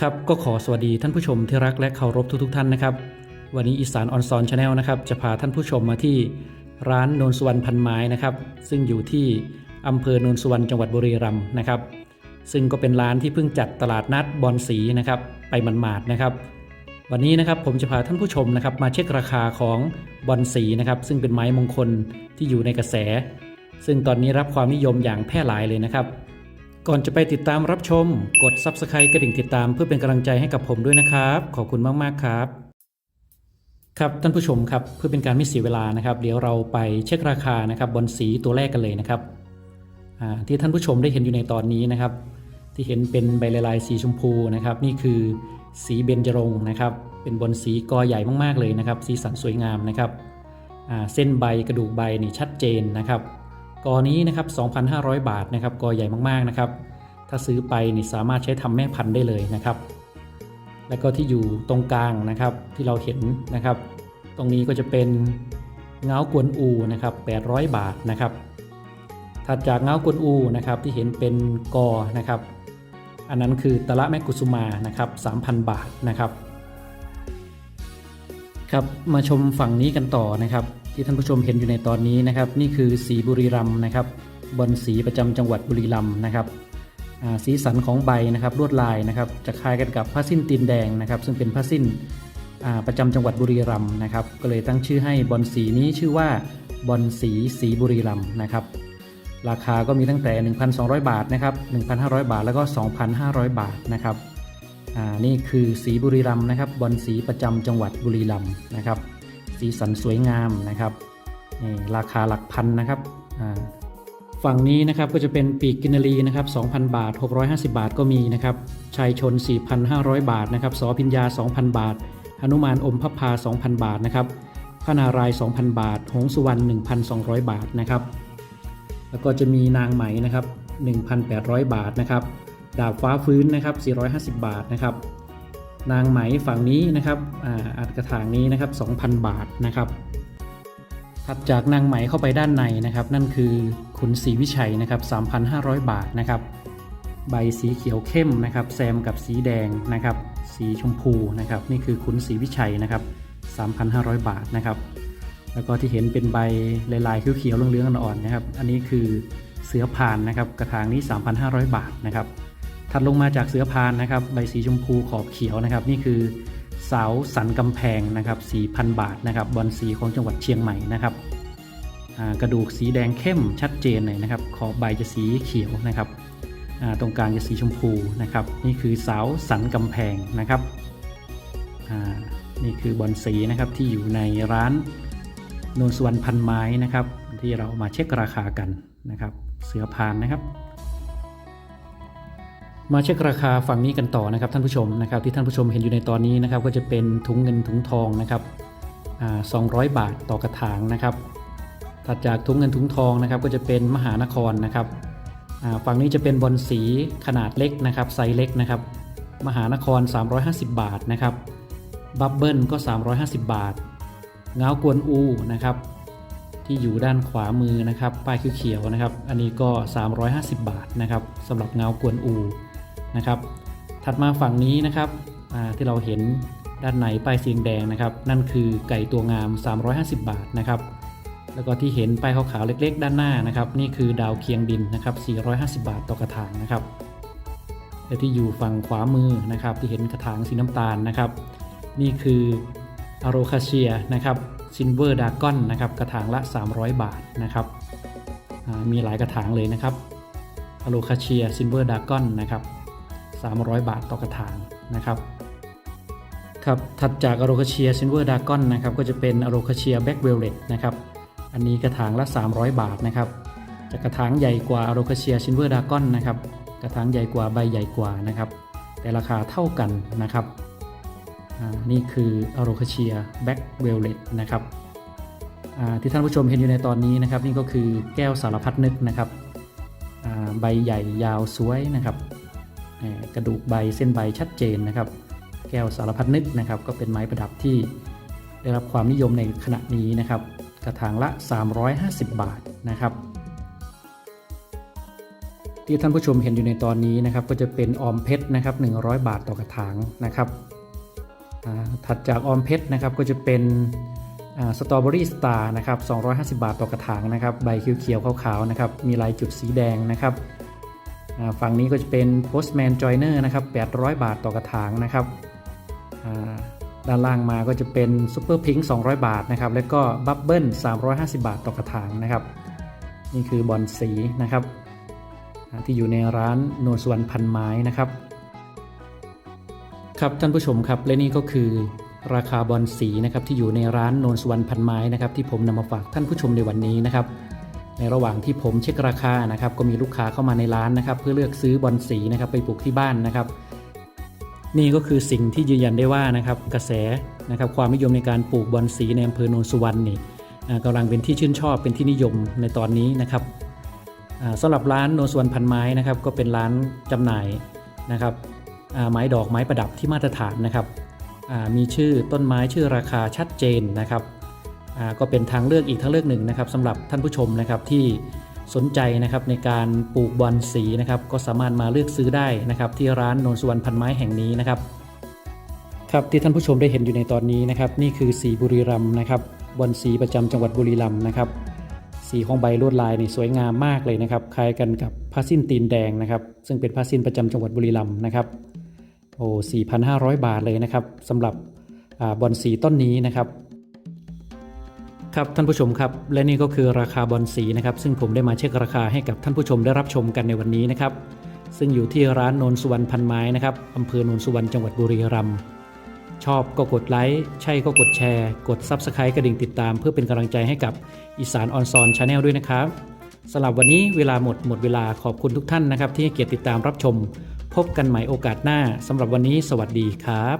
ครับก็ขอสวัสดีท่านผู้ชมที่รักและเคารพทุกๆท่านนะครับ วันนี้อีสานออนซอนชาแนลนะครับจะพาท่านผู้ชมมาที่ร้านโนนสุวรรณพันไม้นะครับ ซึ่งอยู่ที่อำเภอโนนสุวรรณจังหวัดบุรีรัมย์นะครับ ซึ่งก็เป็นร้านที่เพิ่งจัดตลาดนัดบอลสีนะครับไปหมาดนะครับ วันนี้นะครับผมจะพาท่านผู้ชมนะครับมาเช็คราคาของบอลสีนะครับซึ่งเป็นไม้มงคลที่อยู่ในกระแส ซึ่งตอนนี้รับความนิยมอย่างแพร่หลายเลยนะครับ ก่อนจะไปติดตามรับชม กด Subscribe กระดิ่งติดตามเพื่อเป็นกำลังใจให้กับผมด้วยนะครับ ขอบคุณมาก ๆ ครับ ครับท่านผู้ชมครับเพื่อเป็นการไม่เสียเวลานะครับ เดี๋ยวเราไปเช็คราคานะครับบอลสีตัวแรกกันเลยนะครับอ่าที่ท่านผู้ชมได้เห็นอยู่ในตอนนี้นะครับ ที่เห็นเป็นใบลายสีชมพูนะครับ นี่คือสีเบญจรงค์นะครับ เป็นบอลสีกอใหญ่มากๆเลยนะครับ สีสันสวยงามนะครับอ่าเส้นใบกระดูกใบนี่ชัดเจนนะครับ กอนี้นะครับ 2,500 บาทนะครับกอใหญ่มากๆนะครับ ถ้าซื้อไปนี่สามารถใช้ทำแม่พันธุ์ได้เลยนะครับ แล้วก็ที่อยู่ตรงกลางนะครับที่เราเห็นนะครับ ตรงนี้ก็จะเป็นเงากวนอูนะครับ 800 บาทนะครับถัดจากเงากวนอูนะครับที่เห็นเป็นกอนะครับ อันนั้นคือตะละแมกกุสุมานะครับ 3,000 บาทนะครับ ครับมาชมฝั่งนี้กันต่อนะครับ ที่ท่านผู้ชมเห็นอยู่ในตอนนี้นะครับ นี่คือสีบุรีรัมนะครับบอลสีประจำจังหวัดบุรีรัมนะครับสีสันของใบนะครับลวดลายนะครับจะคล้ายกันกับผ้าสิ้นตีนแดงนะครับ ซึ่งเป็นผ้าสิ้นประจำจังหวัดบุรีรัมนะครับ ก็เลยตั้งชื่อให้บอลสีนี้ชื่อว่าบอลสีสีบุรีรัมนะครับ ราคาก็มีตั้งแต่ 1,200 บาทนะครับ 1,500 บาทแล้วก็ 2,500 บาทนะครับนี่คือสีบุรีรัมนะครับบอลสีประจำจังหวัดบุรีรัมนะครับ สีสันสวยงามนะครับนี่ราคาหลักพันนะครับฝั่งนี้นะครับก็จะเป็นปีกกินารีนะครับ 2,000 บาท 650 บาทก็มีนะครับชายชน 4,500 บาทนะครับสอพิญญา 2,000 บาทหนุมานอมพับพา 2,000 บาทนะครับพระนาราย 2,000 บาท หงสุวรรณ 1,200 บาทนะครับ แล้วก็จะมีนางไหมนะครับ 1,800 บาทนะครับ ดาบฟ้าฟื้นนะครับ 450 บาทนะครับ นางไหมฝั่งนี้นะครับอ,อัดกระถางนี้นะครับ 2,000 บาทนะครับถัดจากนางไหมเข้าไปด้านในนะครับ นั่นคือขุนศรีวิชัยนะครับ 3,500 บาทนะครับ ใบสีเขียวเข้มนะครับ แซมกับสีแดงนะครับ สีชมพูนะครับ นี่คือขุนศรีวิชัยนะครับ 3,500 บาทนะครับ แล้วก็ที่เห็นเป็นใบลายๆเขียวๆเหลืองๆอ่อนๆนะครับ อันนี้คือเสือพานนะครับ กระถางนี้ 3,500 บาทนะครับ ถัดลงมาจากเสือพานนะครับใบสีชมพูขอบเขียวนะครับ นี่คือเสาสันกำแพงนะครับ4,000 บาทนะครับบอลสีของจังหวัดเชียงใหม่นะครับกระดูกสีแดงเข้มชัดเจนเลยนะครับ ขอบใบจะสีเขียวนะครับตรงกลางจะสีชมพูนะครับ นี่คือเสาสันกำแพงนะครับนี่คือบอลสีนะครับที่อยู่ในร้านนนสวรรณพันไม้นะครับ ที่เรามาเช็คราคากันนะครับ เสือพานนะครับ มาเช็คราคาฝั่งนี้กันต่อนะครับท่านผู้ชมนะครับที่ท่านผู้ชมเห็นอยู่ในตอนนี้นะครับก็จะเป็นถุงเงินถุงทองนะครับอ่า200บาทต่อกระถางนะครับถัดจากถุงเงินถุงทองนะครับก็จะเป็นมหานครนะครับฝั่งนี้จะเป็นบอลสีขนาดเล็กนะครับไซส์เล็กนะครับมหานคร 350 บาทนะครับบับเบิลก็ 350 บาทเงากวนอูนะครับที่อยู่ด้านขวามือนะครับป้ายเขียวๆนะครับ อันนี้ก็ 350 บาทนะครับสำหรับเงากวนอู นะครับ ถัดมาฝั่งนี้นะครับที่เราเห็นด้านในป้ายสีแดงนะครับ นั่นคือไก่ตัวงาม 350 บาทนะครับ แล้วก็ที่เห็นป้ายขาวๆเล็ก ๆ ด้านหน้านะครับ นี่คือดาวเคียงดินนะครับ 450 บาทต่อกระถางนะครับและที่อยู่ฝั่งขวามือนะครับ ที่เห็นกระถางสีน้ำตาลนะครับ นี่คืออโรคาเชียนะครับซินเวอร์ดากอนนะครับกระถางละ 300 บาทนะครับมีหลายกระถางเลยนะครับอโรคาเชียซินเวอร์ดากอนนะครับ 300 บาทต่อกระถางนะครับครับถัดจากอโรคาเชียซินเวอร์ดากอนนะครับก็จะเป็นอโรคาเชียแบ็กเวลเลตนะครับอันนี้กระถางละ 300 บาทนะครับจะกระถางใหญ่กว่าอโรคาเชียซินเวอร์ดากอนนะครับกระถางใหญ่กว่าใบใหญ่กว่านะครับแต่ราคาเท่ากันนะครับนี่คืออโรคาเชียแบ็กเวลเลตนะครับที่ท่านผู้ชมเห็นอยู่ในตอนนี้นะครับ นี่ก็คือแก้วสารพัดนึกนะครับใบใหญ่ยาวสวยนะครับ กระดูกใบเส้นใบชัดเจนนะครับ แก้วสารพัดนึกนะครับ ก็เป็นไม้ประดับที่ได้รับความนิยมในขณะนี้นะครับ กระถางละ 350 บาทนะครับ ที่ท่านผู้ชมเห็นอยู่ในตอนนี้นะครับ ก็จะเป็นออมเพชรนะครับ 100 บาทต่อกระถางนะครับถัดจากออมเพชรนะครับก็จะเป็นสตรอเบอรี่สตาร์นะครับ250 บาทต่อกระถางนะครับ ใบเขียวๆขาวๆนะครับ มีลายจุดสีแดงนะครับ ฝั่งนี้ก็จะเป็น Postman Joiner นะครับ 800 บาทต่อกระถางนะครับ ด้านล่างมาก็จะเป็น Super Pink 200 บาทนะครับ แล้วก็ Bubble 350 บาทต่อกระถางนะครับ นี่คือบอลสีนะครับ ที่อยู่ในร้านโนนสวนพันไม้นะครับ ครับท่านผู้ชมครับ และนี่ก็คือราคาบอลสีนะครับที่อยู่ในร้านโนนสวรรณพันไม้นะครับที่ผมนำมาฝากท่านผู้ชมในวันนี้นะครับ ในระหว่างที่ผมเช็คราคานะครับ ก็มีลูกค้าเข้ามาในร้านนะครับ เพื่อเลือกซื้อบอลสีนะครับไปปลูกที่บ้านนะครับ นี่ก็คือสิ่งที่ยืนยันได้ว่านะครับกระแสนะครับความนิยมในการปลูกบอลสีในอำเภอโนนสุวรรณนี่กำลังเป็นที่ชื่นชอบเป็นที่นิยมในตอนนี้นะครับอ่าสำหรับร้านโนนสุวรรณพันไม้นะครับ ก็เป็นร้านจำหน่ายนะครับไม้ดอกไม้ประดับที่มาตรฐานนะครับมีชื่อต้นไม้ชื่อราคาชัดเจนนะครับ ก็เป็นทางเลือกอีกทางเลือกหนึ่งนะครับสำหรับท่านผู้ชมนะครับที่สนใจนะครับในการปลูกบอลสีนะครับก็สามารถมาเลือกซื้อได้นะครับที่ร้านโนนสุวรรณพันไม้แห่งนี้นะครับครับที่ท่านผู้ชมได้เห็นอยู่ในตอนนี้นะครับนี่คือสีบุรีรัมนะครับบอลสีประจำจังหวัดบุรีรัมนะครับสีของใบลวดลายนี่สวยงามมากเลยนะครับคล้ายกันกับผ้าสิ้นตีนแดงนะครับซึ่งเป็นผ้าสิ้นประจำจังหวัดบุรีรัมนะครับโอ้4,500 บาทเลยนะครับสำหรับอบอลสีต้นนี้นะครับ ครับท่านผู้ชมครับ และนี่ก็คือราคาบอลสีนะครับ ซึ่งผมได้มาเช็คราคาให้กับท่านผู้ชมได้รับชมกันในวันนี้นะครับ ซึ่งอยู่ที่ร้านโนนสุวรรณพันไม้นะครับอำเภอโนนสุวรรณจังหวัดบุรีรัมย์ชอบก็กดไลค์ใช่ก็กดแชร์ กด Subscribe กระดิ่งติดตาม เพื่อเป็นกำลังใจให้กับอีสานออนซอนชาแนลด้วยนะครับสำหรับวันนี้เวลาหมดหมดเวลาขอบคุณทุกท่านนะครับ ที่ให้เกียรติติดตามรับชม พบกันใหม่โอกาสหน้าสำหรับวันนี้ สวัสดีครับ